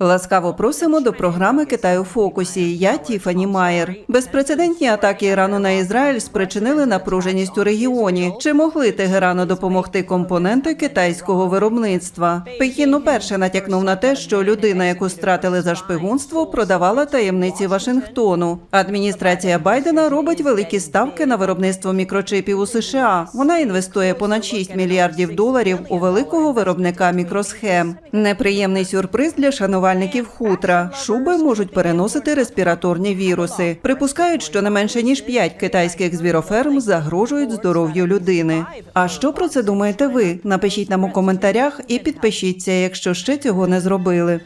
Ласкаво просимо до програми Китай у фокусі. Я Тіфані Майер. Безпрецедентні атаки Ірану на Ізраїль спричинили напруженість у регіоні. Чи могли Тегерану допомогти компоненти китайського виробництва? Пекін уперше натякнув на те, що людина, яку стратили за шпигунство, продавала таємниці Вашингтону. Адміністрація Байдена робить великі ставки на виробництво мікрочипів у США. Вона інвестує понад 6 мільярдів доларів у великого виробника мікросхем. Неприємний сюрприз для шанувальників хутра. Шуби можуть переносити респіраторні віруси. Припускають, що не менше ніж 5 китайських звіроферм загрожують здоров'ю людини. А що про це думаєте ви? Напишіть нам у коментарях і підпишіться, якщо ще цього не зробили.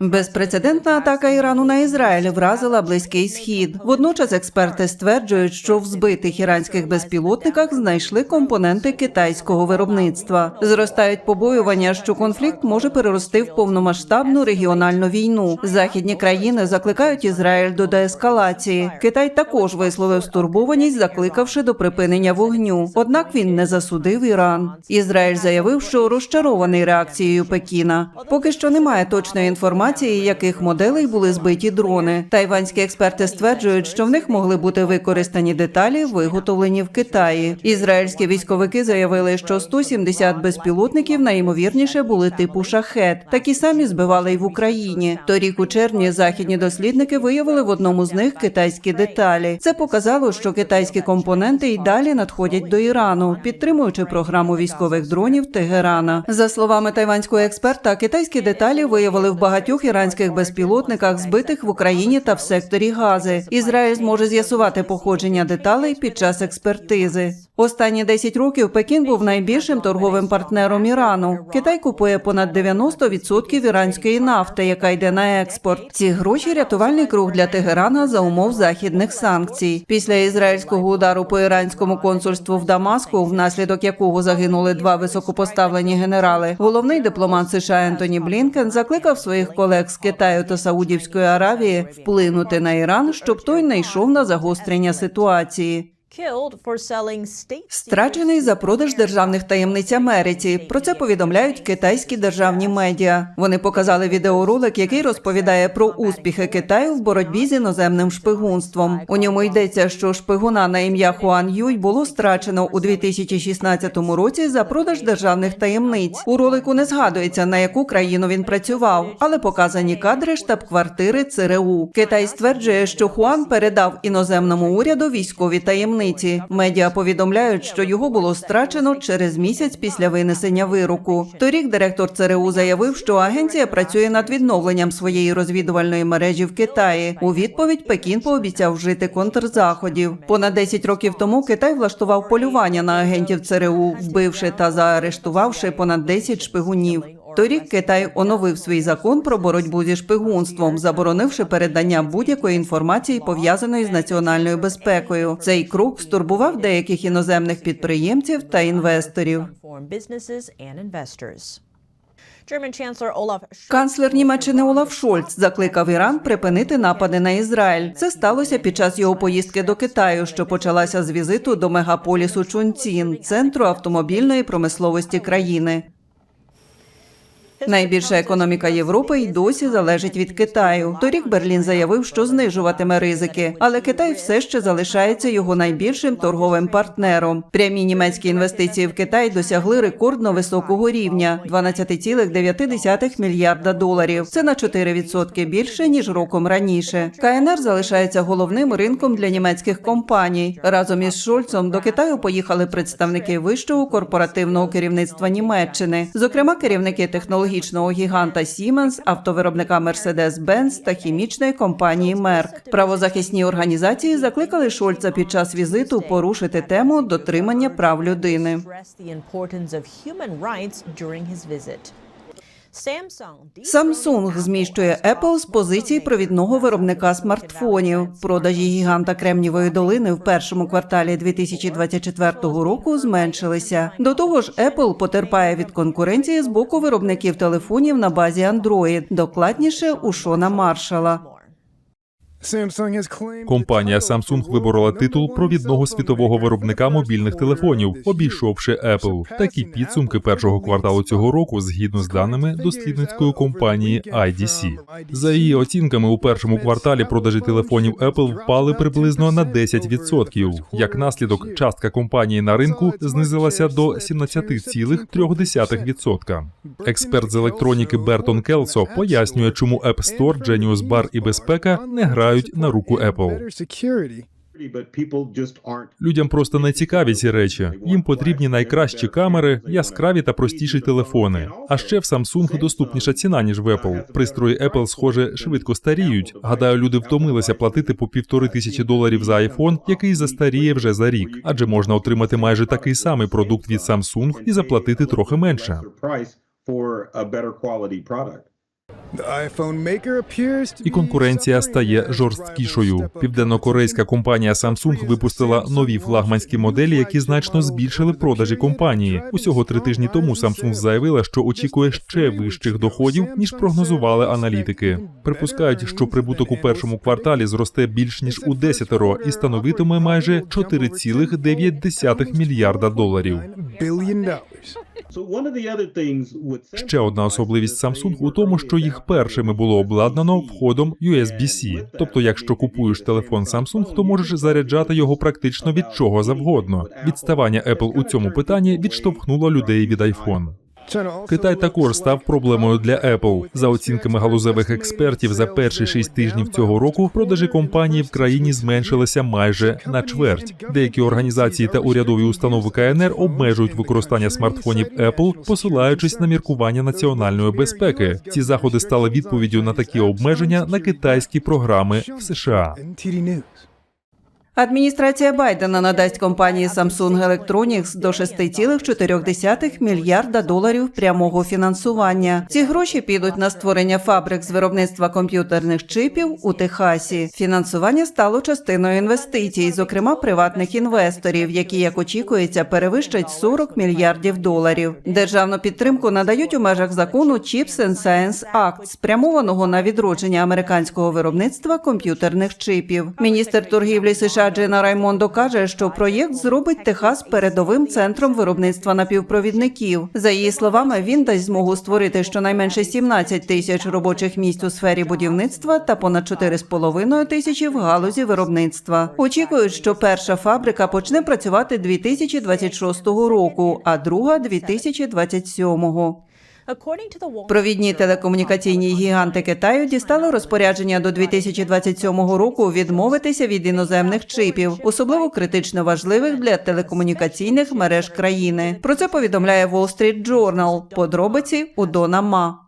Безпрецедентна атака Ірану на Ізраїль вразила близький схід. Водночас експерти стверджують, що в збитих іранських безпілотниках знайшли компоненти китайського виробництва. Зростають побоювання, що конфлікт може перерости в повномасштабну регіональну війну. Західні країни закликають Ізраїль до деескалації. Китай також висловив стурбованість, закликавши до припинення вогню. Однак він не засудив Іран. Ізраїль заявив, що розчарований реакцією Пекіна. Поки що немає точної інформації, яких моделей були збиті дрони. Тайванські експерти стверджують, що в них могли бути використані деталі, виготовлені в Китаї. Ізраїльські військовики заявили, що 170 безпілотників найімовірніше були типу шахет. Такі самі збивали й в Україні. Торік у червні західні дослідники виявили в одному з них китайські деталі. Це показало, що китайські компоненти й далі надходять до Ірану, підтримуючи програму військових дронів Тегерана. За словами тайванського експерта, китайські деталі виявили в багатьох іранських безпілотниках, збитих в Україні та в секторі Гази. Ізраїль зможе з'ясувати походження деталей під час експертизи. Останні 10 років Пекін був найбільшим торговим партнером Ірану. Китай купує понад 90% іранської нафти, яка йде на експорт. Ці гроші рятувальний круг для Тегерана за умов західних санкцій. Після ізраїльського удару по іранському консульству в Дамаску, внаслідок якого загинули два високопоставлені генерали. Головний дипломат США Ентоні Блінкен закликав своїх колег з Китаю та Саудівської Аравії вплинути на Іран, щоб той не йшов на загострення ситуації. Страчений за продаж державних таємниць Америці. Про це повідомляють китайські державні медіа. Вони показали відеоролик, який розповідає про успіхи Китаю в боротьбі з іноземним шпигунством. У ньому йдеться, що шпигуна на ім'я Хуан Юй було страчено у 2016 році за продаж державних таємниць. У ролику не згадується на яку країну він працював, але показані кадри штаб-квартири ЦРУ. Китай стверджує, що Хуан передав іноземному уряду військові таємниці. Медіа повідомляють, що його було страчено через місяць після винесення вироку. Торік директор ЦРУ заявив, що агенція працює над відновленням своєї розвідувальної мережі в Китаї. У відповідь Пекін пообіцяв вжити контрзаходів. Понад 10 років тому Китай влаштував полювання на агентів ЦРУ, вбивши та заарештувавши понад 10 шпигунів. Торік Китай оновив свій закон про боротьбу зі шпигунством, заборонивши передання будь-якої інформації пов'язаної з національною безпекою. Цей крок стурбував деяких іноземних підприємців та інвесторів. Канцлер Німеччини Олаф Шольц закликав Іран припинити напади на Ізраїль. Це сталося під час його поїздки до Китаю, що почалася з візиту до мегаполісу Чунцін, центру автомобільної промисловості країни. Найбільша економіка Європи й досі залежить від Китаю. Торік Берлін заявив, що знижуватиме ризики, але Китай все ще залишається його найбільшим торговим партнером. Прямі німецькі інвестиції в Китай досягли рекордно високого рівня 12,9 мільярда доларів. Це на 4% більше ніж роком раніше. КНР залишається головним ринком для німецьких компаній. Разом із Шольцом до Китаю поїхали представники вищого корпоративного керівництва Німеччини, зокрема керівники технологічного гіганта Siemens, автовиробника Mercedes-Benz та хімічної компанії Merck. Правозахисні організації закликали Шольца під час візиту порушити тему дотримання прав людини. Samsung зміщує Apple з позиції провідного виробника смартфонів. Продажі гіганта Кремнівої долини в першому кварталі 2024 року зменшилися. До того ж, Apple потерпає від конкуренції з боку виробників телефонів на базі Android, докладніше у Шона Маршала. Компанія Samsung виборола титул провідного світового виробника мобільних телефонів, обійшовши Apple. Такі підсумки першого кварталу цього року, згідно з даними дослідницької компанії IDC. За її оцінками, у першому кварталі продажі телефонів Apple впали приблизно на 10%. Як наслідок, частка компанії на ринку знизилася до 17,3%. Експерт з електроніки Бертон Келсо пояснює, чому App Store, Genius Bar і безпека не грають на руку Apple. Людям просто не цікаві ці речі. Їм потрібні найкращі камери, яскраві та простіші телефони. А ще в Samsung доступніша ціна ніж в Apple. Пристрої Apple, схоже, швидко старіють. Гадаю, люди втомилися платити по півтори тисячі доларів за iPhone, який застаріє вже за рік, адже можна отримати майже такий самий продукт від Samsung і заплатити трохи менше. І конкуренція стає жорсткішою. Південнокорейська компанія Samsung випустила нові флагманські моделі, які значно збільшили продажі компанії. Усього три тижні тому Samsung заявила, що очікує ще вищих доходів ніж прогнозували аналітики. Припускають, що прибуток у першому кварталі зросте більш ніж у десятеро і становитиме майже 4,9 мільярда доларів. Ще одна особливість Samsung у тому, що їх першими було обладнано входом USB-C. Тобто, якщо купуєш телефон Samsung, то можеш заряджати його практично від чого завгодно. Відставання Apple у цьому питанні відштовхнуло людей від iPhone. Китай також став проблемою для Apple. За оцінками галузевих експертів, за перші шість тижнів цього року продажі компанії в країні зменшилися майже на чверть. Деякі організації та урядові установи КНР обмежують використання смартфонів Apple, посилаючись на міркування національної безпеки. Ці заходи стали відповіддю на такі обмеження на китайські програми в США. Адміністрація Байдена надасть компанії Samsung Electronics до 6,4 мільярда доларів прямого фінансування. Ці гроші підуть на створення фабрик з виробництва комп'ютерних чипів у Техасі. Фінансування стало частиною інвестицій, зокрема приватних інвесторів, які, як очікується, перевищать 40 мільярдів доларів. Державну підтримку надають у межах закону Chips and Science Act, спрямованого на відродження американського виробництва комп'ютерних чипів. Міністр торгівлі США Джина Раймондо каже, що проєкт зробить Техас передовим центром виробництва напівпровідників. За її словами, він дасть змогу створити щонайменше 17 тисяч робочих місць у сфері будівництва та понад 4,5 тисячі в галузі виробництва. Очікують, що перша фабрика почне працювати 2026 року, а друга 2027. Провідні телекомунікаційні гіганти Китаю дістали розпорядження до 2027 року відмовитися від іноземних чипів, особливо критично важливих для телекомунікаційних мереж країни. Про це повідомляє Wall Street Journal. Подробиці у Дона Ма.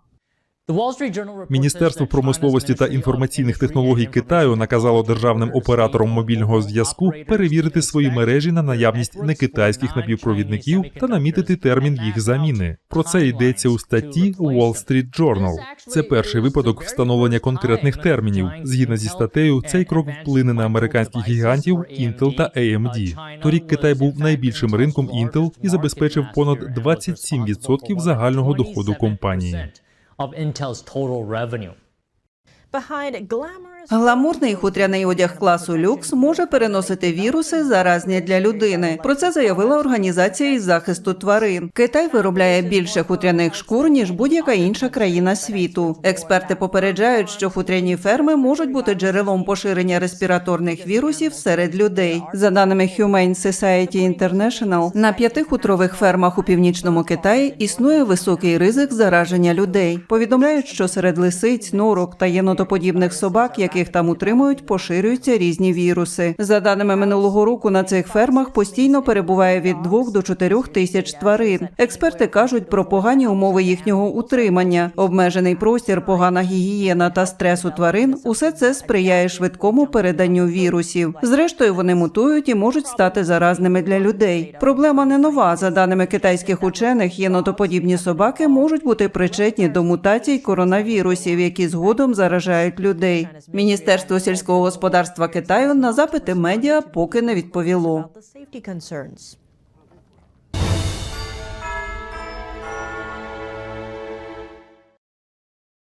Міністерство промисловості та інформаційних технологій Китаю наказало державним операторам мобільного зв'язку перевірити свої мережі на наявність некитайських напівпровідників та намітити термін їх заміни. Про це йдеться у статті Wall Street Journal. Це перший випадок встановлення конкретних термінів. Згідно зі статтею, цей крок вплине на американських гігантів Intel та AMD. Торік Китай був найбільшим ринком Intel і забезпечив понад 27% загального доходу компанії. Of Intel's total revenue. Гламурний хутряний одяг класу люкс може переносити віруси, заразні для людини. Про це заявила організація із захисту тварин. Китай виробляє більше хутряних шкур ніж будь-яка інша країна світу. Експерти попереджають, що хутряні ферми можуть бути джерелом поширення респіраторних вірусів серед людей. За даними Humane Society International, на п'яти хутрових фермах у північному Китаї існує високий ризик зараження людей. Повідомляють, що серед лисиць, норок та єнотоподібних собак, яких там утримують, поширюються різні віруси. За даними минулого року, на цих фермах постійно перебуває від 2 до 4 тисяч тварин. Експерти кажуть про погані умови їхнього утримання, обмежений простір, погана гігієна та стрес у тварин. Усе це сприяє швидкому переданню вірусів. Зрештою, вони мутують і можуть стати заразними для людей. Проблема не нова. За даними китайських учених, єнотоподібні собаки можуть бути причетні до мутацій коронавірусів, які згодом заражають людей. Міністерство сільського господарства Китаю на запити медіа поки не відповіло.